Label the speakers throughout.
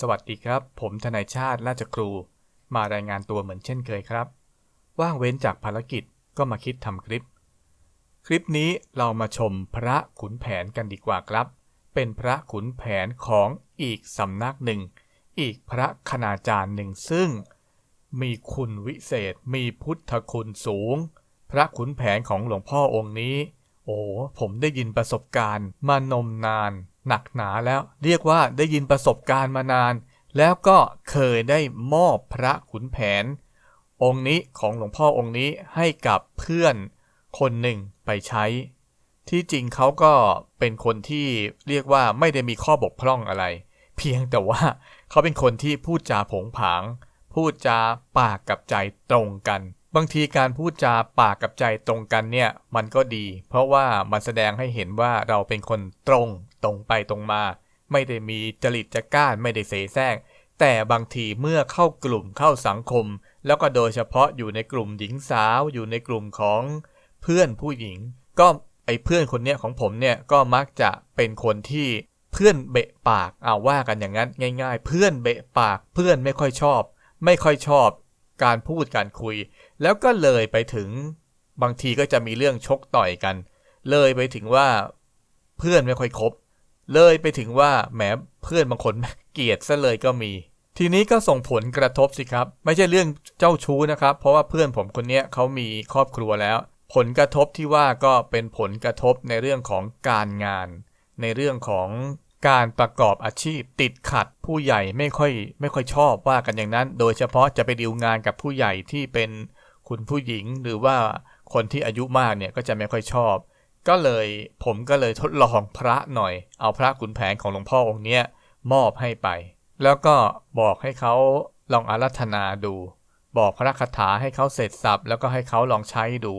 Speaker 1: สวัสดีครับ ผมทนายชาติราชครู มารายงานตัวเหมือนเช่นเคยครับ ว่างเว้นจากภารกิจก็มาคิดทำคลิป คลิปนี้เรามาชมพระขุนแผนกันดีกว่าครับ เป็นพระขุนแผนของอีกสำนักหนึ่ง อีกพระคณาจารย์หนึ่งซึ่ง มีคุณวิเศษ มีพุทธคุณสูง พระขุนแผนของหลวงพ่อองค์นี้ โอ้ผมได้ยินประสบการณ์มานมนาน หนักหนาแล้ว เรียกว่าได้ยินประสบการณ์มานาน แล้วก็เคยได้มอบพระขุนแผน องค์นี้ของหลวงพ่อองค์นี้ให้กับเพื่อนคนหนึ่งไปใช้ ที่จริงเขาก็เป็นคนที่เรียกว่าไม่ได้มีข้อบกพร่องอะไร เพียงแต่ว่าเขาเป็นคนที่พูดจาผงผาง พูดจาปากกับใจตรงกัน บางทีการพูดจาปากกับใจตรงกันเนี่ย มันก็ดี เพราะว่ามันแสดงให้เห็นว่าเราเป็นคนตรงตรงไปตรงมา ไม่ได้มีจริตจักร้านไม่ได้เสแสร้งแต่บางทีเมื่อเข้ากลุ่มเข้าสังคม แล้วก็โดยเฉพาะอยู่ในกลุ่มหญิงสาวอยู่ในกลุ่มของเพื่อนผู้หญิง ก็ไอ้เพื่อนคนเนี้ยของผมเนี่ยก็มักจะเป็นคนที่เพื่อนเบะปากเอาว่ากันอย่างนั้นง่าย ๆ เพื่อนเบะปากเพื่อนไม่ค่อยชอบ ไม่ค่อยชอบ การพูดการคุย แล้วก็เลยไปถึงบางทีก็จะมีเรื่องชกต่อยกัน เลยไปถึงว่าเพื่อนไม่ค่อยคบ เลยไปถึงว่าแหมเพื่อนบางคนเกลียดซะเลยก็มี ทีนี้ก็ส่งผลกระทบสิครับ ไม่ใช่เรื่องเจ้าชู้นะครับ เพราะว่าเพื่อนผมคนนี้เขามีครอบครัวแล้ว ผลกระทบที่ว่าก็เป็นผลกระทบในเรื่องของการงาน ในเรื่องของ การประกอบอาชีพติดขัดผู้ใหญ่ไม่ค่อยไม่ค่อยชอบว่ากันอย่างนั้น โดยเฉพาะจะไปดีลงานกับผู้ใหญ่ที่เป็นคุณผู้หญิงหรือว่าคนที่อายุมากเนี่ยก็จะไม่ค่อยชอบ ก็เลยผมก็เลยทดลองพระหน่อย เอาพระขุนแผนของหลวงพ่อองค์เนี้ยมอบให้ไป แล้วก็บอกให้เขาลองอารัธนาดู บอกพระคาถาให้เขาเสร็จสับแล้วก็ให้เขาลองใช้ดู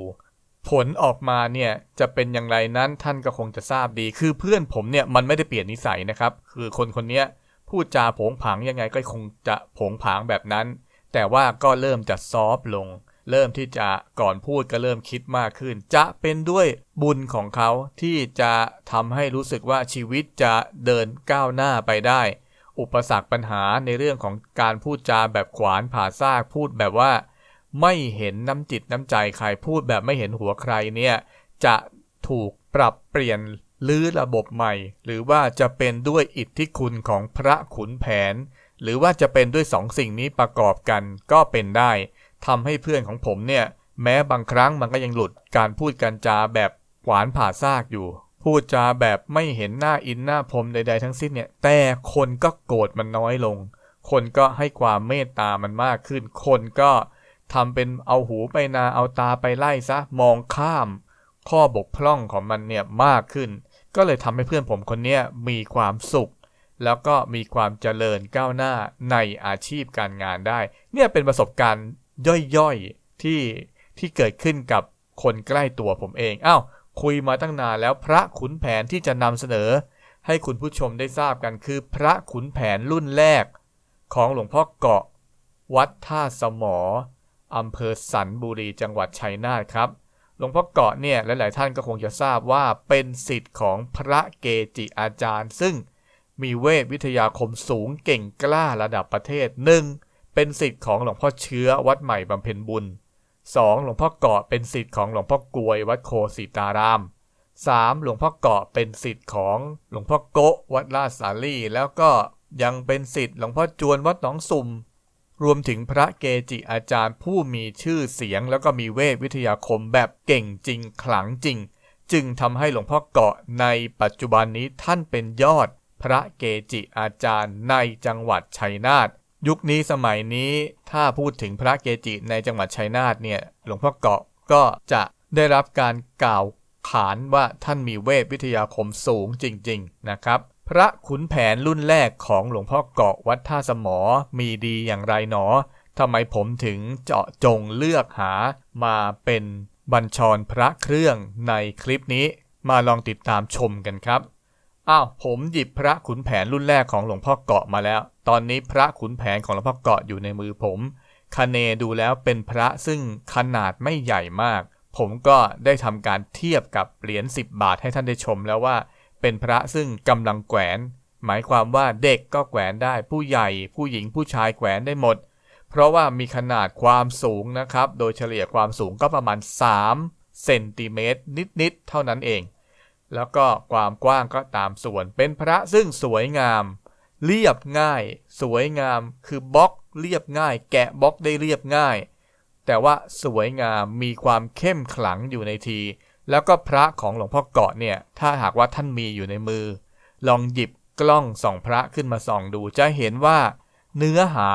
Speaker 1: ผลออกมาเนี่ยจะเป็นอย่างไรนั้นท่านก็คงจะทราบดี คือเพื่อนผมเนี่ยมันไม่ได้เปลี่ยนนิสัยนะครับ คือคนคนนี้พูดจาผงผางยังไงก็คงจะผงผางแบบนั้น แต่ว่าก็เริ่มจะซอฟลง เริ่มที่จะก่อนพูดก็เริ่มคิดมากขึ้น จะเป็นด้วยบุญของเขาที่จะทำให้รู้สึกว่าชีวิตจะเดินก้าวหน้าไปได้ อุปสรรคปัญหาในเรื่องของการพูดจาแบบขวานผ่าซากพูดแบบว่า ไม่เห็นน้ำจิตน้ำใจใครพูดแบบไม่เห็นหัวใครเนี่ยจะถูกปรับเปลี่ยนลื้อระบบใหม่ หรือว่าจะเป็นด้วยอิทธิคุณของพระขุนแผน หรือว่าจะเป็นด้วยสองสิ่งนี้ประกอบกันก็เป็นได้ทำให้เพื่อนของผมเนี่ยแม้บางครั้งมันก็ยังหลุดการพูดกันจาแบบหวานผ่าซากอยู่ พูดจาแบบไม่เห็นหน้าอินหน้าพรมใด ๆ ทั้งสิ้นเนี่ย แต่คนก็โกรธมันน้อยลง คนก็ให้ความเมตตามันมากขึ้น คนก็ ทำเป็นเอาหูไปนาเอาตาไปไล่ซะมองข้าม ข้อบกพร่องของมันเนี่ยมากขึ้น ก็เลยทำให้เพื่อนผมคนนี้มีความสุข แล้วก็มีความเจริญก้าวหน้าในอาชีพการงานได้ เนี่ยเป็นประสบการณ์ย่อยๆที่ที่เกิดขึ้นกับคนใกล้ตัวผมเองอ้าวคุยมาตั้งนานแล้วพระขุนแผนที่จะนำเสนอ ให้คุณผู้ชมได้ทราบกันคือพระขุนแผนรุ่นแรก ของหลวงพ่อเกาะ วัดท่าสมอ อำเภอสันบุรีจังหวัดชัยนาทครับหลวงพ่อเกาะเนี่ยหลาย ๆ ท่านก็คงจะทราบว่าเป็นสิทธิ์ของพระเกจิอาจารย์ ซึ่งมีเวทวิทยาคมสูงเก่งกล้าระดับประเทศหนึ่งเป็นสิทธิ์ของหลวงพ่อเชื้อวัดใหม่บำเพ็ญบุญ 2. หลวงพ่อเกาะเป็นสิทธิ์ของหลวงพ่อกลวยวัดโคสิตาราม 3. หลวงพ่อเกาะเป็นสิทธิ์ของหลวงพ่อโกะวัดลาดสาลีแล้วก็ยังเป็นสิทธิ์หลวงพ่อจวนวัดหนองสุ่ม รวมถึงพระเกจิอาจารย์ผู้มีชื่อเสียง แล้วก็มีเวทวิทยาคมแบบเก่งจริง ขลังจริง จึงทำให้หลวงพ่อเกาะในปัจจุบันนี้ท่านเป็นยอด พระเกจิอาจารย์ในจังหวัดชัยนาทยุคนี้สมัยนี้ถ้าพูดถึงพระเกจิในจังหวัดชัยนาทเนี่ยหลวงพ่อเกาะก็จะได้รับการกล่าวขานว่าท่านมีเวทวิทยาคมสูงจริง ๆ นะครับ พระขุนแผนรุ่นแรกของหลวงพ่อเกาะวัดท่าสมอ มีดีอย่างไรหนอทำไมผมถึงเจาะจงเลือกหามาเป็นบัญชรพระเครื่องในคลิปนี้ มาลองติดตามชมกันครับ อ้าวผมหยิบพระขุนแผนรุ่นแรกของหลวงพ่อเกาะมาแล้ว ตอนนี้พระขุนแผนของหลวงพ่อเกาะอยู่ในมือผมคเนดูแล้วเป็นพระซึ่งขนาดไม่ใหญ่มาก ผมก็ได้ทำการเทียบกับเหรียญ10 บาทให้ท่านได้ชมแล้วว่า เป็นพระซึ่งกำลังแขวน หมายความว่าเด็กก็แขวนได้ ผู้ใหญ่ ผู้หญิงผู้ชายแขวนได้หมด เพราะว่ามีขนาดความสูงนะครับ โดยเฉลี่ยความสูงก็ประมาณ 3 เซนติเมตรนิดๆเท่านั้นเอง แล้วก็ความกว้างก็ตามส่วน เป็นพระซึ่งสวยงาม เรียบง่าย สวยงาม คือบล็อกเรียบง่าย แกะบล็อกได้เรียบง่าย แต่ว่าสวยงาม มีความเข้มขลังอยู่ในที แล้วก็พระของหลวงพ่อเกาะเนี่ย ถ้าหากว่าท่านมีอยู่ในมือ ลองหยิบกล้องส่องพระขึ้นมาส่องดู จะเห็นว่า เนื้อหา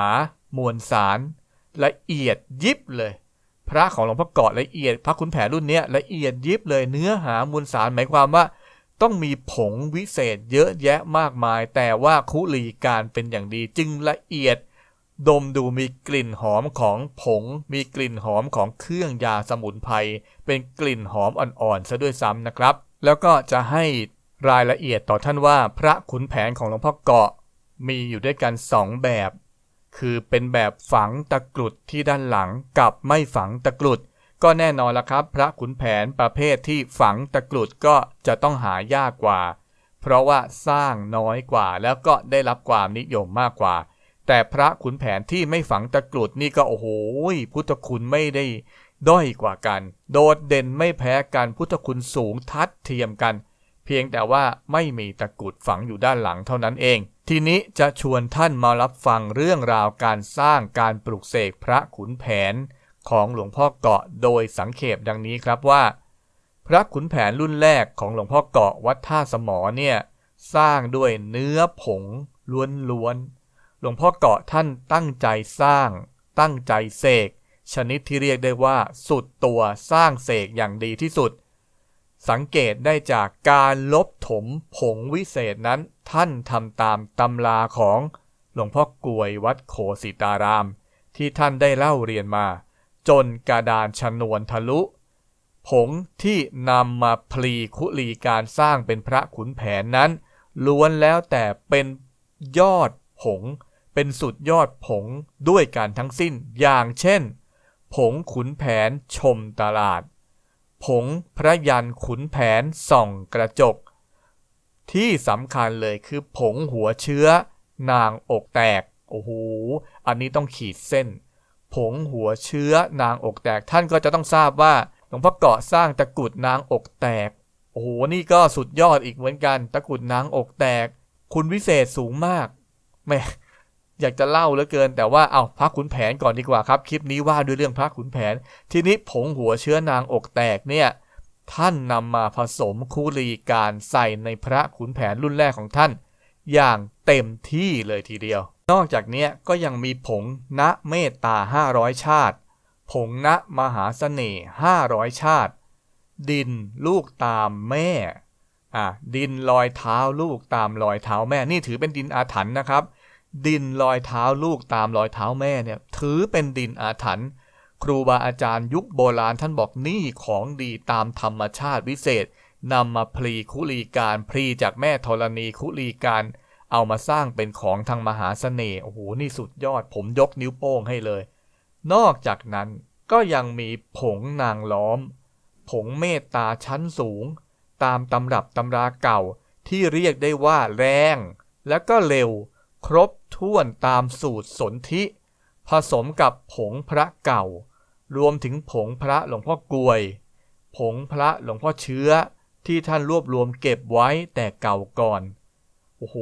Speaker 1: มวลสาร ละเอียดยิบเลย พระของหลวงพ่อเกาะละเอียด พระคุณแผนรุ่นเนี้ยละเอียดยิบเลย เนื้อหามวลสารหมายความว่า ต้องมีผงวิเศษเยอะแยะมากมาย แต่ว่าคุลีการเป็นอย่างดีจึงละเอียด ดมดูมีกลิ่นหอมของผง มีกลิ่นหอมของเครื่องยาสมุนไพรเป็นกลิ่นหอมอ่อนๆซะด้วยซ้ำนะครับ แล้วก็จะให้รายละเอียดต่อท่านว่าพระขุนแผนของหลวงพ่อเกาะ มีอยู่ด้วยกันสองแบบ คือเป็นแบบฝังตะกรุดที่ด้านหลังกับไม่ฝังตะกรุด ก็แน่นอนละครับ พระขุนแผนประเภทที่ฝังตะกรุดก็จะต้องหายากกว่า เพราะว่าสร้างน้อยกว่าแล้วก็ได้รับความนิยมมากกว่า แต่พระขุนแผนที่ไม่ฝังตะกรุดนี่ก็โอ้โหพุทธคุณไม่ได้ด้อยกว่ากัน โดดเด่นไม่แพ้กันพุทธคุณสูงทัดเทียมกัน เพียงแต่ว่าไม่มีตะกรุดฝังอยู่ด้านหลังเท่านั้นเอง ทีนี้จะชวนท่านมารับฟังเรื่องราวการสร้างการปลุกเสกพระขุนแผนของหลวงพ่อเกาะโดยสังเขปดังนี้ครับว่า พระขุนแผนรุ่นแรกของหลวงพ่อเกาะวัดท่าสมอเนี่ยสร้างด้วยเนื้อผงล้วนๆ หลวงพ่อเกาะท่านตั้งใจสร้าง ตั้งใจเสกชนิดที่เรียกได้ว่า สุดตัวสร้างเสกอย่างดีที่สุด สังเกตได้จากการลบถมผงวิเศษนั้น ท่านทำตามตำราของหลวงพ่อกลวยวัดโขสิตาราม ที่ท่านได้เล่าเรียนมา จนกระดานชนวนทะลุ ผงที่นำมาพลีคุลีการสร้างเป็นพระขุนแผนนั้น ล้วนแล้วแต่เป็นยอดผง เป็นสุดยอดผงด้วยการทั้งสิ้น อย่างเช่น ผงขุนแผนชมตลาด ผงพระยันขุนแผนส่องกระจก ที่สำคัญเลยคือผงหัวเชื้อนางอกแตก โอ้โห อันนี้ต้องขีดเส้น ผงหัวเชื้อนางอกแตก ท่านก็จะต้องทราบว่าหลวงพ่อเกาะสร้างตะกุดนางอกแตก โอ้โห นี่ก็สุดยอดอีกเหมือนกัน ตะกุดนางอกแตก คุณวิเศษสูงมากแม่ อยากจะเล่าเหลือเกิน แต่ว่าเอาพระขุนแผนก่อนดีกว่าครับ คลิปนี้ว่าด้วยเรื่องพระขุนแผน ทีนี้ผงหัวเชื้อนางอกแตกเนี่ยท่านนำมาผสมคูลีการใส่ในพระขุนแผนรุ่นแรกของท่าน อย่างเต็มที่เลยทีเดียว นอกจากนี้ก็ยังมีผงณเมตตา 500 ชาติ ผงณมหาเสน่ห์500 ชาติ ดินลูกตามแม่อะดินลอยเท้าลูกตามรอยเท้าแม่นี่ถือเป็นดินอาถรรพ์นะครับ ดินลอยเท้าลูกตามรอยเท้าแม่เนี่ยถือเป็นดินอาถรรพ์ครูบาอาจารย์ยุคโบราณท่านบอกนี่ของดีตามธรรมชาติวิเศษนำมาพลีคุลีการพลีจากแม่ธรณีคุลีการ เอามาสร้างเป็นของทางมหาเสน่ห์โอ้โหนี่สุดยอดผมยกนิ้วโป้งให้เลย นอกจากนั้นก็ยังมีผงนางล้อม ผงเมตตาชั้นสูง ตามตำรับตำราเก่าที่เรียกได้ว่าแรง และก็เร็ว ครบ ถ้วนตามสูตรสนธิ ผสมกับผงพระเก่า รวมถึงผงพระหลวงพ่อกลวย ผงพระหลวงพ่อเชื้อที่ท่านรวบรวมเก็บไว้แต่เก่าก่อน โอ้โห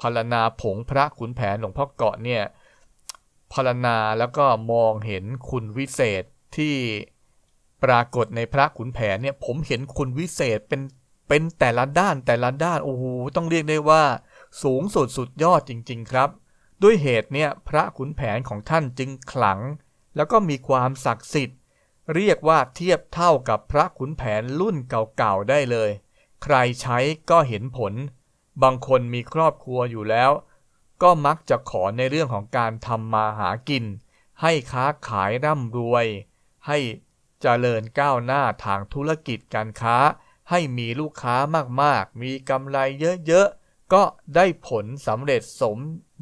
Speaker 1: พรรณนาผงพระขุนแผนหลวงพ่อเกาะเนี่ยพรรณนาแล้วก็มองเห็นคุณวิเศษที่ปรากฏในพระขุนแผนเนี่ยผมเห็นคุณวิเศษเป็นเป็นแต่ละด้านแต่ละด้านโอ้โหต้องเรียกได้ว่า สูงสุดสุดยอดจริง ๆ ครับ ด้วยเหตุเนี่ยพระขุนแผนของท่านจึงขลัง แล้วก็มีความศักดิ์สิทธิ์ เรียกว่าเทียบเท่ากับพระขุนแผนรุ่นเก่าๆได้เลย ใครใช้ก็เห็นผล บางคนมีครอบครัวอยู่แล้ว ก็มักจะขอในเรื่องของการทำมาหากิน ให้ค้าขายร่ำรวย ให้เจริญก้าวหน้าทางธุรกิจการค้า ให้มีลูกค้ามากๆ มีกำไรเยอะๆ ก็ได้ผลสำเร็จสม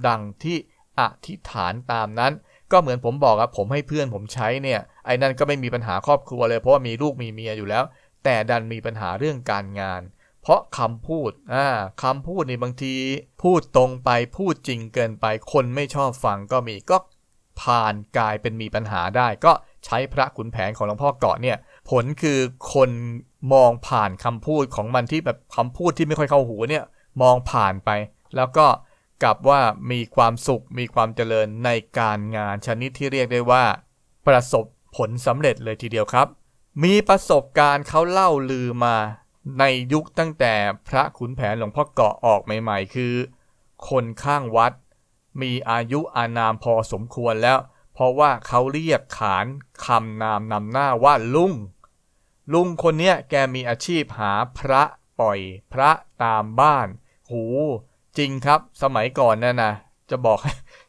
Speaker 1: ดังที่อธิษฐานตามนั้น ก็เหมือนผมบอกอะผมให้เพื่อนผมใช้เนี่ยไอ้นั่นก็ไม่มีปัญหาครอบครัวเลยเพราะว่ามีลูกมีเมียอยู่แล้ว แต่ดันมีปัญหาเรื่องการงาน เพราะคำพูดอ่าคำพูดนี่บางที พูดตรงไปพูดจริงเกินไป คนไม่ชอบฟังก็มีก็ผ่านกลายเป็นมีปัญหาได้ ก็ใช้พระขุนแผนของหลวงพ่อเกาะเนี่ยผลคือคนมองผ่านคำพูดของมันที่แบบคำพูดที่ไม่ค่อยเข้าหูเนี่ย มองผ่านไป แล้วก็กลับว่ามีความสุขมีความเจริญในการงานชนิดที่เรียกได้ว่า ประสบผลสำเร็จเลยทีเดียวครับ มีประสบการณ์เขาเล่าลือมาในยุคตั้งแต่พระขุนแผนหลวงพ่อเกาะออกใหม่ ๆ คือ คนข้างวัด มีอายุอานามพอสมควรแล้ว เพราะว่าเขาเรียกขานคำนามนำหน้าว่าลุง ลุงคนเนี้ยแกมีอาชีพหาพระปล่อยพระตามบ้าน หจริงครับสมัยก่อนน่ะนะจะบอก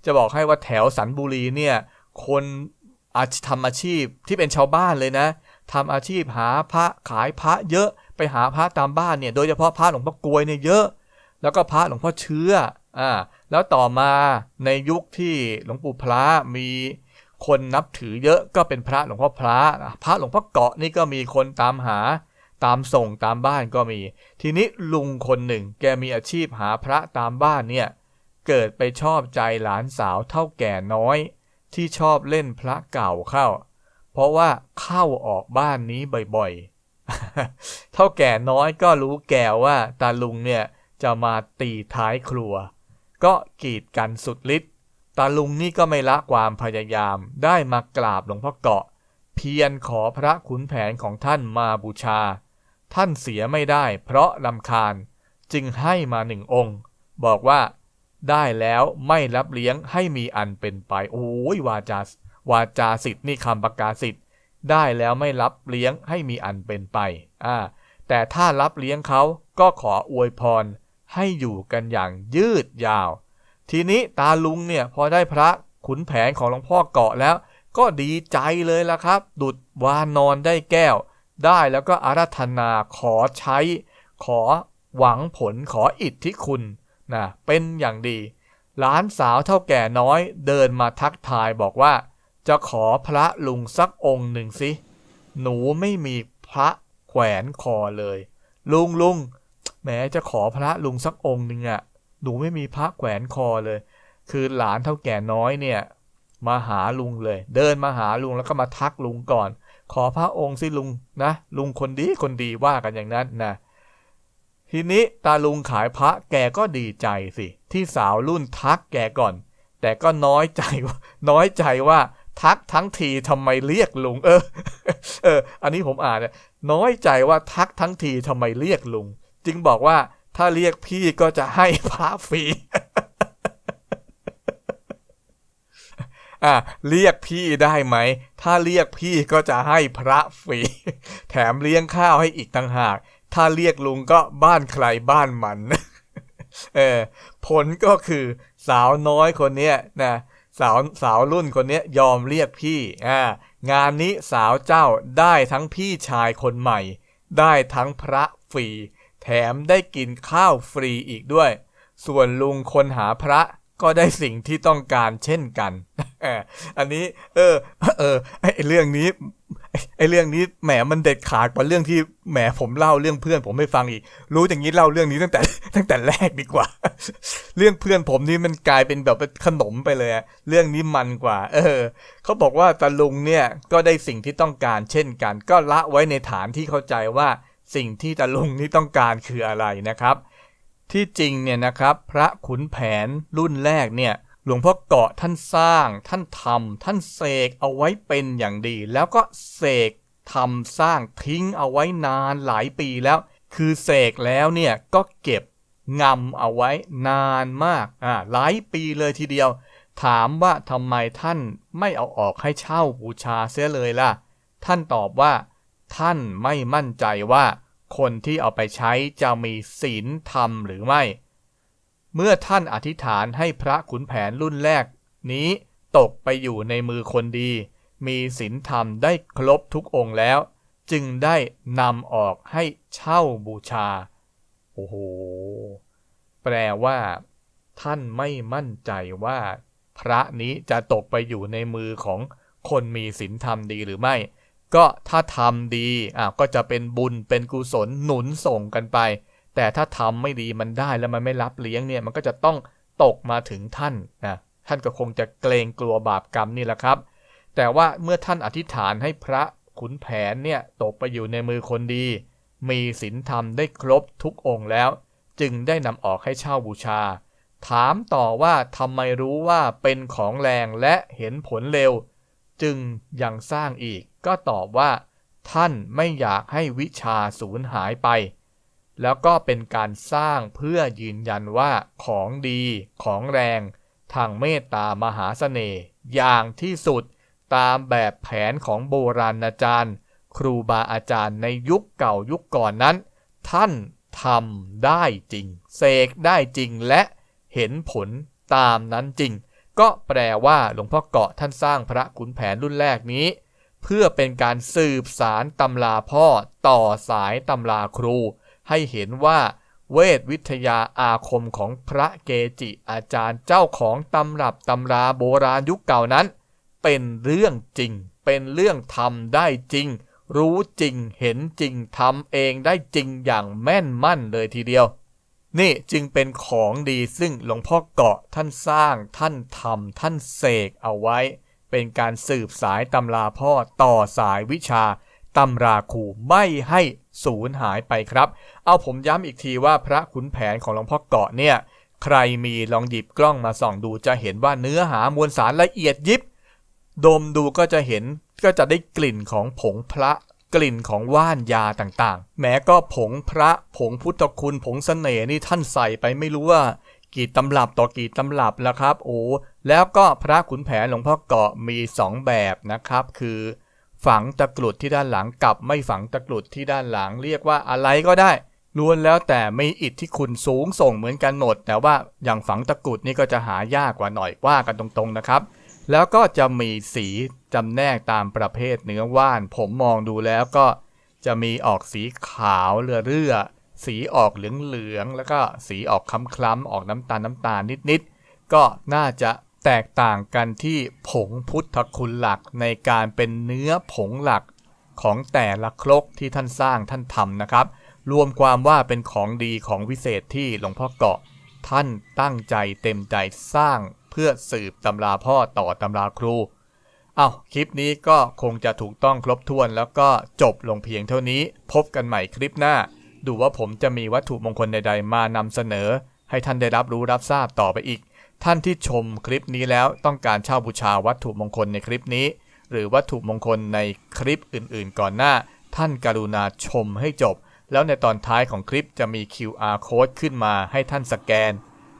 Speaker 1: จะบอกให้ว่าแถวสันบุรีเนี่ย คนอาชทำอาชีพที่เป็นชาวบ้านเลยนะทำอาชีพหาพระขายพระเยอะไปหาพระตามบ้านเนี่ยโดยเฉพาะพระหลวงพ่อกลวยเนี่ยเยอะ แล้วก็พระหลวงพ่อเชื้ออ่าแล้วต่อมาในยุคที่หลวงปู่พระมีคนนับถือเยอะก็เป็นพระหลวงพ่อพระพระหลวงพ่อเกาะนี่ก็มีคนตามหา ตามส่งตามบ้านก็มี ทีนี้ลุงคนหนึ่ง แกมีอาชีพหาพระตามบ้านเนี่ย เกิดไปชอบใจหลานสาวเท่าแก่น้อย ที่ชอบเล่นพระเก่าเข้า เพราะว่าเข้าออกบ้านนี้บ่อยๆ เท่าแก่น้อยก็รู้แก่ว่าตาลุงเนี่ยจะมาตีท้ายครัว ก็กีดกันสุดฤทธิ์ตาลุงนี่ก็ไม่ละความพยายามได้มากราบหลวงพ่อเกาะ เพียรขอพระขุนแผนของท่านมาบูชา ท่านเสียไม่ได้ เพราะลำคาญจึงให้มาหนึ่งองค์ บอกว่า ได้แล้วไม่รับเลี้ยงให้มีอันเป็นไป โอ้ยวาจาวาจาสิทธิ์นี่คำประกาศสิทธิ์ได้แล้วไม่รับเลี้ยงให้มีอันเป็นไปอ่าแต่ถ้ารับเลี้ยงเขาก็ขออวยพร ให้อยู่กันอย่างยืดยาว ทีนี้ตาลุงเนี่ยพอได้พระขุนแผนของหลวงพ่อเกาะแล้ว ก็ดีใจเลยละครับ ดุดวานอนได้แก้ว ได้แล้วก็อาราธนาขอใช้ ขอหวังผลขออิทธิคุณนะเป็นอย่างดี หลานสาวเท่าแก่น้อยเดินมาทักทายบอกว่า จะขอพระลุงสักองค์หนึ่งสิ หนูไม่มีพระแขวนคอเลย ลุงลุงแหมจะขอพระลุงสักองค์หนึ่งอะ่ะหนูไม่มีพระแขวนคอเลย คือหลานเท่าแก่น้อยเนี่ย มาหาลุงเลย เดินมาหาลุงแล้วก็มาทักลุงก่อน ขอพระองค์สิลุงนะ ลุงคนดีคนดีว่ากันอย่างนั้นนะทีนี้ตาลุงขายพระแกก็ดีใจสิ ที่สาวรุ่นทักแกก่อน แต่ก็น้อยใจว่าน้อยใจว่าทักทั้งทีทำไมเรียกลุง เออ เออ อันนี้ผมอ่านเนี่ยน้อยใจว่าทักทั้งทีทำไมเรียกลุง จึงบอกว่าถ้าเรียกพี่ก็จะให้พระฟรี อะเรียกพี่ได้ไหม ถ้าเรียกพี่ก็จะให้พระฟรี แถมเลี้ยงข้าวให้อีกต่างหาก ถ้าเรียกลุงก็บ้านใครบ้านมัน เออ ผลก็คือสาวน้อยคนเนี้ยนะสาวสาวรุ่นคนเนี้ยยอมเรียกพี่ อ่า งานนี้สาวเจ้าได้ทั้งพี่ชายคนใหม่ ได้ทั้งพระฟรี แถมได้กินข้าวฟรีอีกด้วย ส่วนลุงคนหาพระ ก็ได้สิ่งที่ต้องการเช่นกัน อันนี้ เออ เออไอเรื่องนี้ไอเรื่องนี้แหมมันเด็ดขาดกว่าเรื่องที่แหมผมเล่าเรื่องเพื่อนผมไม่ฟังอีก รู้อย่างนี้เล่าเรื่องนี้ตั้งแต่ตั้งแต่แรกดีกว่า เรื่องเพื่อนผมนี่มันกลายเป็นแบบเป็นขนมไปเลยเรื่องนี้มันกว่า เออเขาบอกว่าตาลุงเนี่ยก็ได้สิ่งที่ต้องการเช่นกัน ก็ละไว้ในฐานที่เข้าใจว่าสิ่งที่ตาลุงนี่ต้องการคืออะไรนะครับ ที่จริงเนี่ยนะครับ พระขุนแผนรุ่นแรกเนี่ยหลวงพ่อเกาะท่านสร้าง ท่านทำท่านเสกเอาไว้เป็นอย่างดี แล้วก็เสกทำสร้างทิ้งเอาไว้นานหลายปีแล้ว คือเสกแล้วเนี่ยก็เก็บงำเอาไว้นานมากอ่าหลายปีเลยทีเดียว ถามว่าทำไมท่านไม่เอาออกให้เช่าบูชาเสียเลยล่ะ ท่านตอบว่า ท่านไม่มั่นใจว่า คนที่เอาไปใช้จะมีศีลธรรมหรือไม่ เมื่อท่านอธิษฐานให้พระขุนแผนรุ่นแรก นี้ตกไปอยู่ในมือคนดี มีศีลธรรมได้ครบทุกองค์แล้ว จึงได้นำออกให้เช่าบูชา โอ้โห แปลว่า ท่านไม่มั่นใจว่า พระนี้จะตกไปอยู่ในมือของคนมีศีลธรรมดีหรือไม่ ก็ถ้าทำดีอะก็จะเป็นบุญเป็นกุศลหนุนส่งกันไป แต่ถ้าทำไม่ดีมันได้แล้วมันไม่รับเลี้ยงเนี่ยมันก็จะต้องตกมาถึงท่านนะท่านก็คงจะเกรงกลัวบาปกรรมนี่แหละครับ แต่ว่าเมื่อท่านอธิษฐานให้พระขุนแผนเนี่ยตกไปอยู่ในมือคนดี มีศีลธรรมได้ครบทุกองค์แล้ว จึงได้นำออกให้เช่าบูชา ถามต่อว่าทำไมรู้ว่าเป็นของแรงและเห็นผลเร็ว จึงยังสร้างอีก ก็ตอบว่า ท่านไม่อยากให้วิชาสูญหายไป แล้วก็เป็นการสร้างเพื่อยืนยันว่าของดีของแรง ทางเมตตามหาเสน่ห์อย่างที่สุดตามแบบแผนของโบราณอาจารย์ ครูบาอาจารย์ในยุคเก่ายุคก่อนนั้น ท่านทำได้จริง เสกได้จริงและเห็นผลตามนั้นจริง ก็แปลว่าหลวงพ่อเกาะท่านสร้างพระขุนแผนรุ่นแรกนี้ เพื่อเป็นการสืบสารตำราพ่อต่อสายตำราครู ให้เห็นว่าเวทวิทยาอาคมของพระเกจิอาจารย์เจ้าของตำรับตำราโบราณยุคเก่านั้น เป็นเรื่องจริง เป็นเรื่องทำได้จริง รู้จริงเห็นจริงทำเองได้จริงอย่างแม่นมั่นเลยทีเดียว นี่จึงเป็นของดีซึ่งหลวงพ่อเกาะท่านสร้างท่านทำท่านเสกเอาไว้ เป็นการสืบสายตำราพ่อต่อสายวิชาตำราครูไม่ให้สูญหายไปครับ เอาผมย้ำอีกทีว่าพระขุนแผนของหลวงพ่อเกาะเนี่ย ใครมีลองหยิบกล้องมาส่องดูจะเห็นว่าเนื้อหามวลสารละเอียดยิบ ดมดูก็จะเห็นก็จะได้กลิ่นของผงพระ กลิ่นของว่านยาต่างๆ แม้ก็ผงพระผงพุทธคุณผงเสน่ห์นี่ท่านใส่ไปไม่รู้ว่ากี่ตำรับต่อกี่ตำรับแล้วครับ โอ้แล้วก็พระขุนแผนหลวงพ่อเกาะมีสองแบบนะครับ คือ ฝังตะกรุดที่ด้านหลังกับไม่ฝังตะกรุดที่ด้านหลังเรียกว่าอะไรก็ได้ล้วนแล้วแต่มีอิทธิคุณสูงส่งเหมือนกันหมด แต่ว่าอย่างฝังตะกรุดนี่ก็จะหายากกว่าหน่อยว่ากันตรงๆนะครับ แล้วก็จะมีสีจำแนกตามประเภทเนื้อว่าน ผมมองดูแล้วก็จะมีออกสีขาวเรือเรือสีออกเหลืองๆแล้วก็สีออกคล้ำๆออกน้ำตาลน้ำตาลนิดๆ ก็น่าจะแตกต่างกันที่ผงพุทธคุณหลักในการเป็นเนื้อผงหลักของแต่ละครกที่ท่านสร้างท่านทำนะครับ รวมความว่าเป็นของดีของวิเศษที่หลวงพ่อเกาะ ท่านตั้งใจเต็มใจสร้าง เพื่อสืบตำราพ่อต่อตำราครู เอาคลิปนี้ก็คงจะถูกต้องครบถ้วนแล้วก็จบลงเพียงเท่านี้ พบกันใหม่คลิปหน้า ดูว่าผมจะมีวัตถุมงคลใด ๆ มานำเสนอ ให้ท่านได้รับรู้รับทราบต่อไปอีก ท่านที่ชมคลิปนี้แล้วต้องการเช่าบูชาวัตถุมงคลในคลิปนี้ หรือวัตถุมงคลในคลิปอื่นๆ ก่อนหน้า ท่านกรุณาชมให้จบ แล้วในตอนท้ายของคลิปจะมี QR code ขึ้นมาให้ท่านสแกน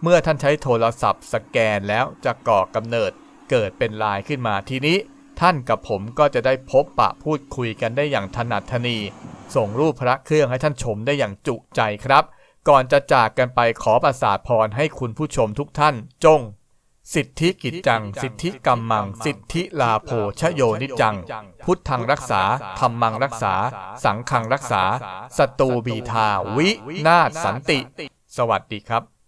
Speaker 1: เมื่อท่านใช้โทรศัพท์สแกนแล้วจะก่อกำเนิดเกิดเป็นลายขึ้นมาทีนี้ ท่านกับผมก็จะได้พบปะพูดคุยกันได้อย่างถนัดทนี ส่งรูปพระเครื่องให้ท่านชมได้อย่างจุใจครับ ก่อนจะจากกันไปขอประสาทพรให้คุณผู้ชมทุกท่านจง สิทธิกิจจัง สิทธิกรรมัง สิทธิลาโภชโยนิจัง พุทธังรักษาธรรมังรักษา สังฆังรักษาสตูบีทาวินาศสันติ สวัสดีครับ